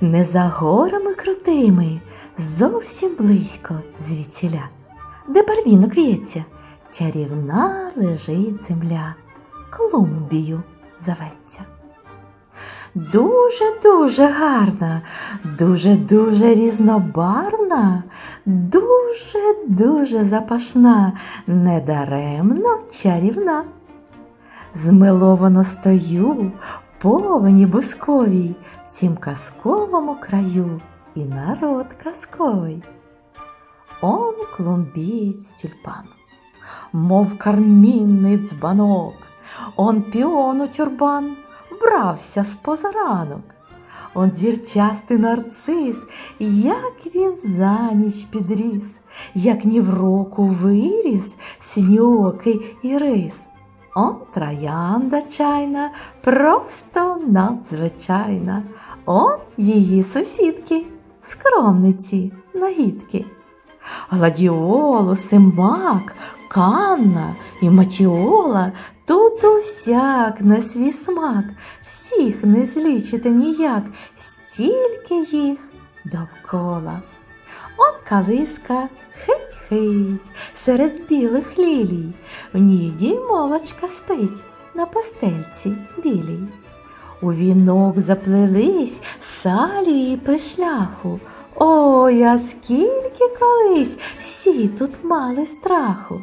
не за горами крутими, зовсім близько звідсіля, де барвінок в'ється, чарівна лежить земля, Колумбію зоветься. Дуже-дуже гарна, дуже-дуже різнобарвна, дуже-дуже запашна, недаремно чарівна. Змиловано стою, повені бусковій, в цім казковому краю і народ казковий. Он клумбієць тюльпан, мов кармінний дзбанок, он піону тюрбан вбрався з позаранок. Он зірчастий нарцис, як він за ніч підріс, як ні в року виріс синьокий і рис. Он троянда чайна, просто надзвичайна. Он її сусідки, скромниці, нагідки. Гладіолуси, мак, канна і матіола тут усяк на свій смак, всіх не злічити ніяк, стільки їх довкола. Он калиска хить-хить серед білих лілій, в ній дімовочка спить на постельці білій. У вінок заплелись салії при шляху. Ой, а скільки колись всі тут мали страху.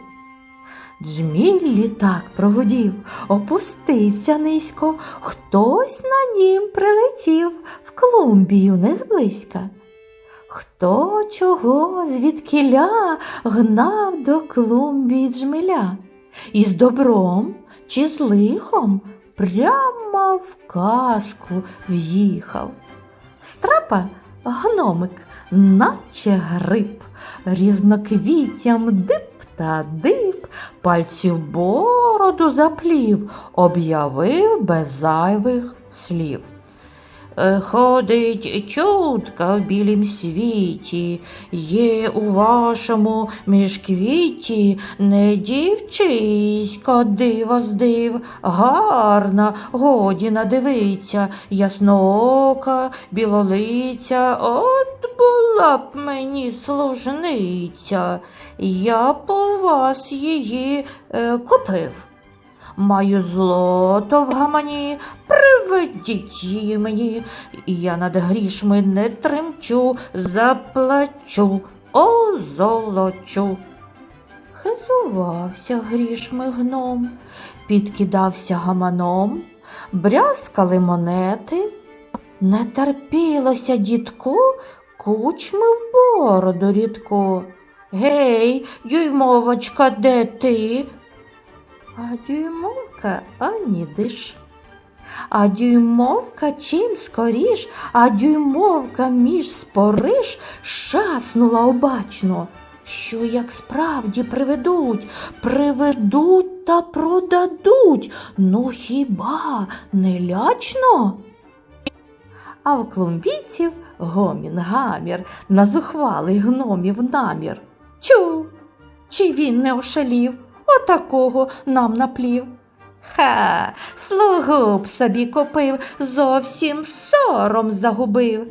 Джміль літак прогудів, опустився низько, хтось на нім прилетів в Колумбію не зблизька. Хто чого звідкіля гнав до Колумбії джмеля? Із добром чи з лихом прямо в казку в'їхав. Страпа гномик, наче гриб, різноквіттям дип та дип, пальці в бороду заплів, об'явив без зайвих слів. Е, Ходить чутка в білім світі, є у вашому міжквіті не дівчиська дива з див, гарна, годі надивиться, ясноока, білолиця, от була б мені служниця, я б у вас її е, купив. Маю злото в гамані, приведіть її мені, я над грішми не тремчу, заплачу, озолочу. Хизувався грішми гном, підкидався гаманом, брязкали монети, не терпілося дідку, кучми в бороду рідку. Гей, дюймовочка, де ти? А дюймовка ані диш. А дюймовка чим скоріш, а дюймовка між спориш шаснула обачно, що як справді приведуть, приведуть та продадуть, ну хіба не лячно? А в клумбійців гомін гамір на зухвалий гномів намір. Тю, чи він не ошалів? Отакого нам наплів. Ха, слугу б собі купив, зовсім сором загубив.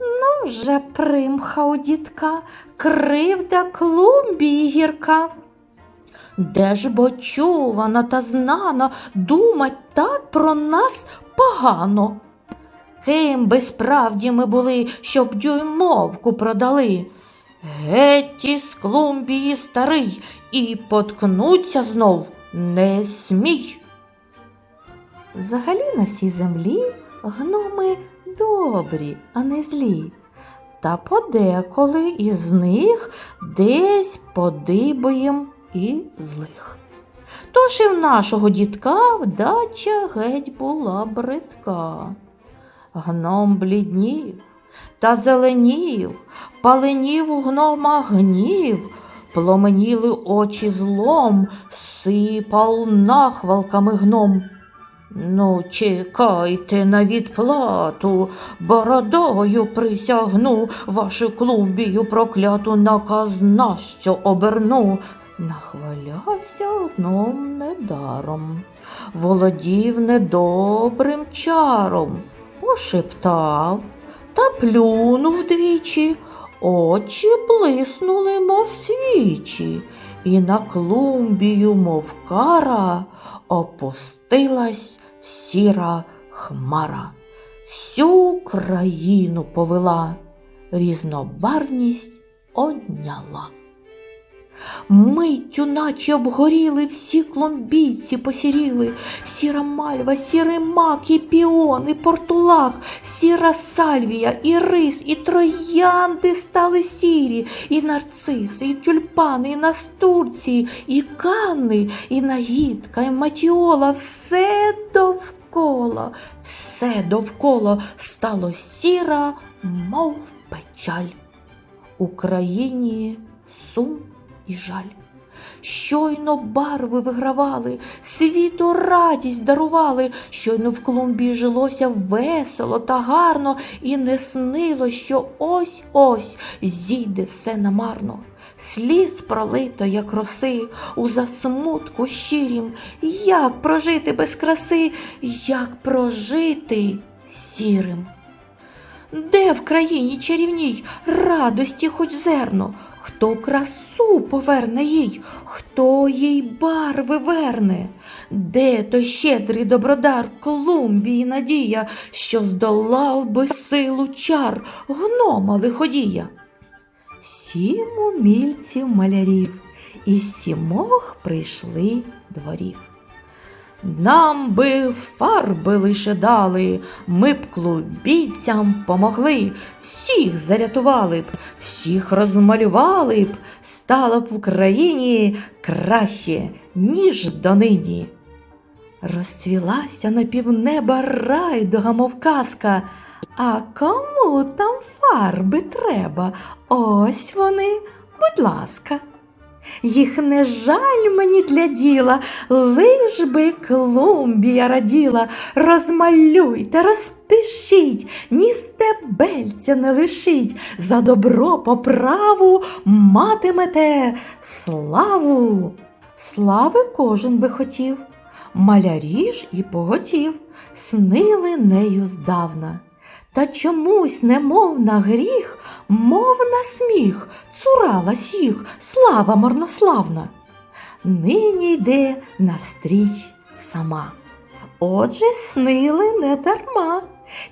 Ну вже примха у дітка, кривда клумбії гірка. Де ж бо чувано та знано думать так про нас погано? Ким би справді ми були, щоб дюймовку продали? Геть із Клумбії старий і поткнуться знов не смій. Взагалі на всій землі гноми добрі, а не злі. Та подеколи із них десь подибаєм і злих. Тож і в нашого дітка вдача геть була бридка. Гном бліднів та зеленів, паленів у гнома гнів, пломеніли очі злом, сипав нахвалками гном. Ну, чекайте на відплату, бородою присягну, вашу клумбію прокляту наказна, що оберну. Нахвалявся одном недаром, володів недобрим чаром. пошептав та плюнув двічі, очі блиснули, мов свічі, і на клумбію, мов кара, опустилась сіра хмара. Всю країну повела, різнобарвність одняла. Миттю, наче обгоріли, всі клумбійці посіріли, сіра мальва, сірий мак, і піон, і портулак, сіра сальвія, і рис, і троянди стали сірі, і нарциси, і тюльпани, і настурці, і канни, і нагідка, і матіола, все довкола, все довкола стало сіра, мов печаль. Україні сум і жаль. Щойно барви вигравали, світу радість дарували, щойно в клумбі жилося весело та гарно, і не снило, що ось ось зійде все намарно. Сліз пролито, як роси, у засмутку щирім. Як прожити без краси, як прожити сірим? Де в країні чарівній радості хоч зерно? Хто красу поверне їй, хто їй барви верне? Де той щедрий добродар Колумбії надія, що здолав би силу чар гнома лиходія? Сім умільців малярів, із сімох прийшли дворів. Нам би фарби лише дали, ми б клубійцям помогли, всіх зарятували б, всіх розмалювали б, стало б Україні краще, ніж донині. Розцвілася на півнеба райдуга, мов казка. А кому там фарби треба? Ось вони, будь ласка. Їх не жаль мені для діла, лиш би Колумбія раділа, розмалюйте, розпишіть, ні стебельця не лишіть, за добро по праву матимете славу. Слави кожен би хотів, малярі ж і поготів, снили нею здавна. Та чомусь, немов на гріх, мов на сміх, цуралась їх слава марнославна. Нині йде навстріч сама. Отже, снили не дарма,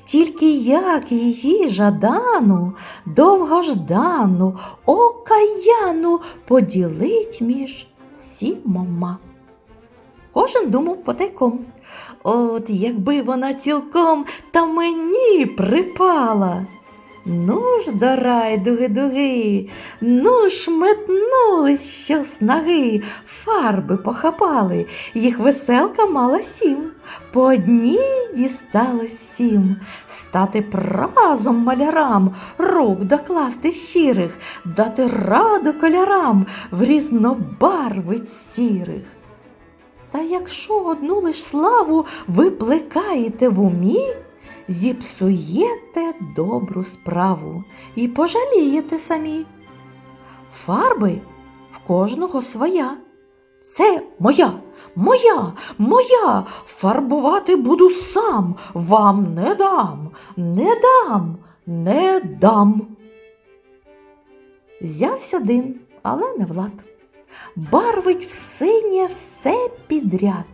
тільки як її жадану, довгождану, окаяну поділить між сімома. Кожен думав потайком. От якби вона цілком та мені припала. Ну ж до райдуги дуги, ну ж метнулись що снаги, фарби похапали, їх веселка мала сім, по одній дісталось сім, стати празом малярам, рук докласти щирих, дати раду кольорам в різнобарвиць сірих. Та якщо одну лиш славу ви плекаєте в умі, зіпсуєте добру справу і пожалієте самі. Фарби в кожного своя. Це моя, моя, моя. Фарбувати буду сам, вам не дам, не дам, не дам. Взявся один, але не влад. Барвить в синє все підряд.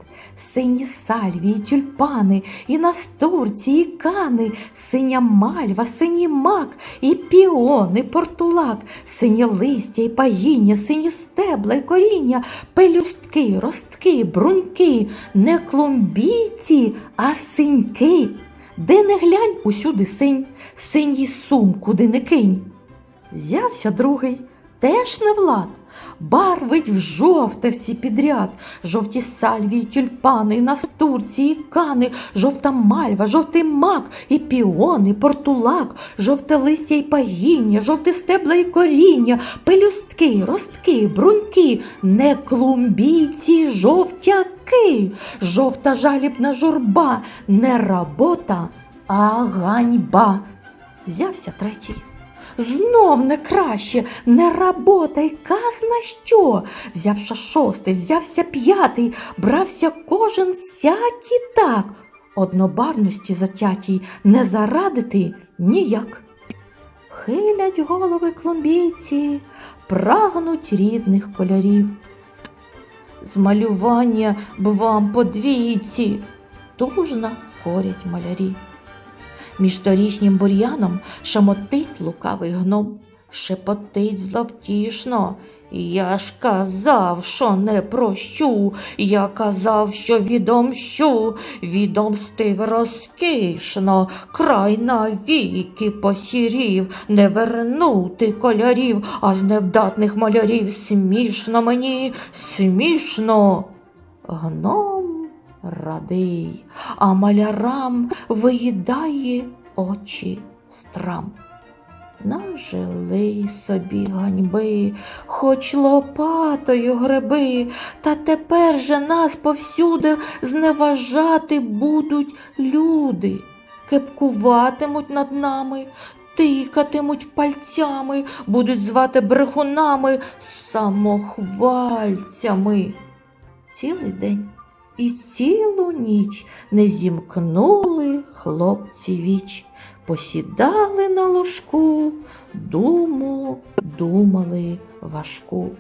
Сині сальвії, тюльпани, і настурці, і кани, синя мальва, синій мак, і піон, і портулак, синє листя і пагіння, сині стебла і коріння, пелюстки, ростки, бруньки, не клумбійці, а синьки. Де не глянь, усюди синь, синій сум, куди не кинь. Взявся другий, теж не влад, барвить в жовте всі підряд, жовті сальвії, тюльпани, і настурці, і кани, жовта мальва, жовтий мак, і піон, і портулак, жовте листя і пагіння, жовте стебла і коріння, пелюстки, ростки, бруньки, не клумбійці, жовтяки, жовта жалібна журба, не робота, а ганьба. Взявся третій. Знов не краще, не работа й казна що. Взявся шостий, взявся п'ятий, брався кожен сяк і так. однобарності затятій не зарадити ніяк. Хилять голови клумбійці, прагнуть рідних кольорів. З малювання б вам подвійці, тужно корять малярі. Між торішнім бур'яном шамотить лукавий гном, шепотить зловтішно. Я ж казав, що не прощу, я казав, що відомщу, відомстив розкішно, край навіки посірів, не вернути кольорів, а з невдатних малярів смішно мені, смішно. Гном радий, а малярам виїдає очі страм. Нажили собі ганьби, хоч лопатою гриби, та тепер же нас повсюди зневажати будуть люди, кепкуватимуть над нами, тикатимуть пальцями, будуть звати брехунами, самохвальцями. Цілий день і цілу ніч не зімкнули хлопці віч, посідали на ложку, думу думали важку.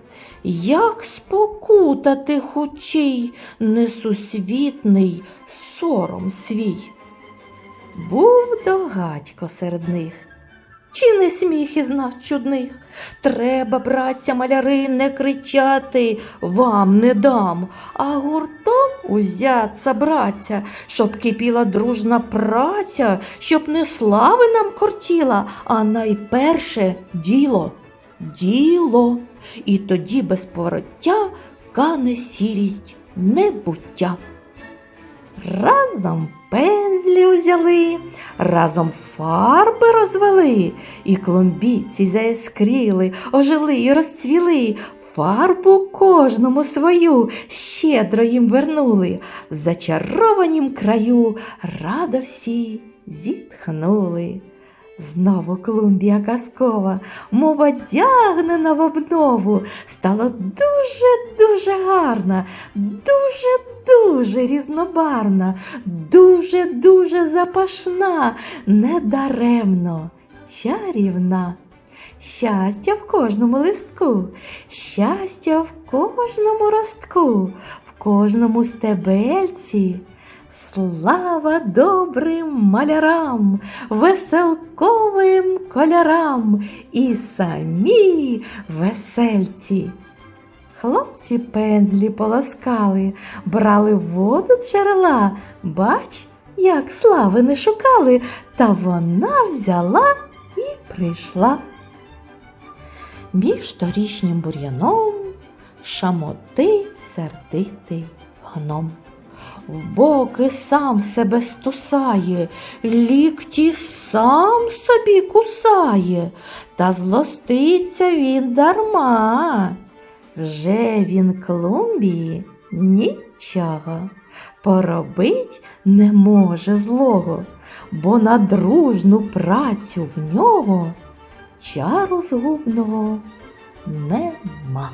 Як спокутати хучий несусвітний сором свій? Був догадько серед них. Чи не сміх із нас чудних? Треба, братця маляри, не кричати вам не дам, а гуртом узяться, братця, щоб кипіла дружна праця, щоб не слави нам кортіла, а найперше діло, діло. І тоді без повороття кане сірість небуття. Разом пензлі узяли, разом фарби розвели, і клумбійці заіскріли, ожили і розцвіли, фарбу кожному свою щедро їм вернули, в зачарованім краю радо всі зітхнули. Знову клумбія казкова, мов одягнена в обнову, стала дуже-дуже гарна, дуже-дуже різнобарна, дуже-дуже запашна, недаремно, чарівна. Щастя в кожному листку, щастя в кожному ростку, в кожному стебельці. Слава добрим малярам, веселковим кольорам і самі весельці. Хлопці пензлі полоскали, брали воду джерела. Бач, як слави не шукали, та вона взяла і прийшла. Між торішнім бур'яном шамотить сердитий гном. В боки сам себе стусає, лікті сам собі кусає, та злоститься він дарма. Вже він клумбії нічого поробить не може злого, бо на дружну працю в нього чару згубного нема.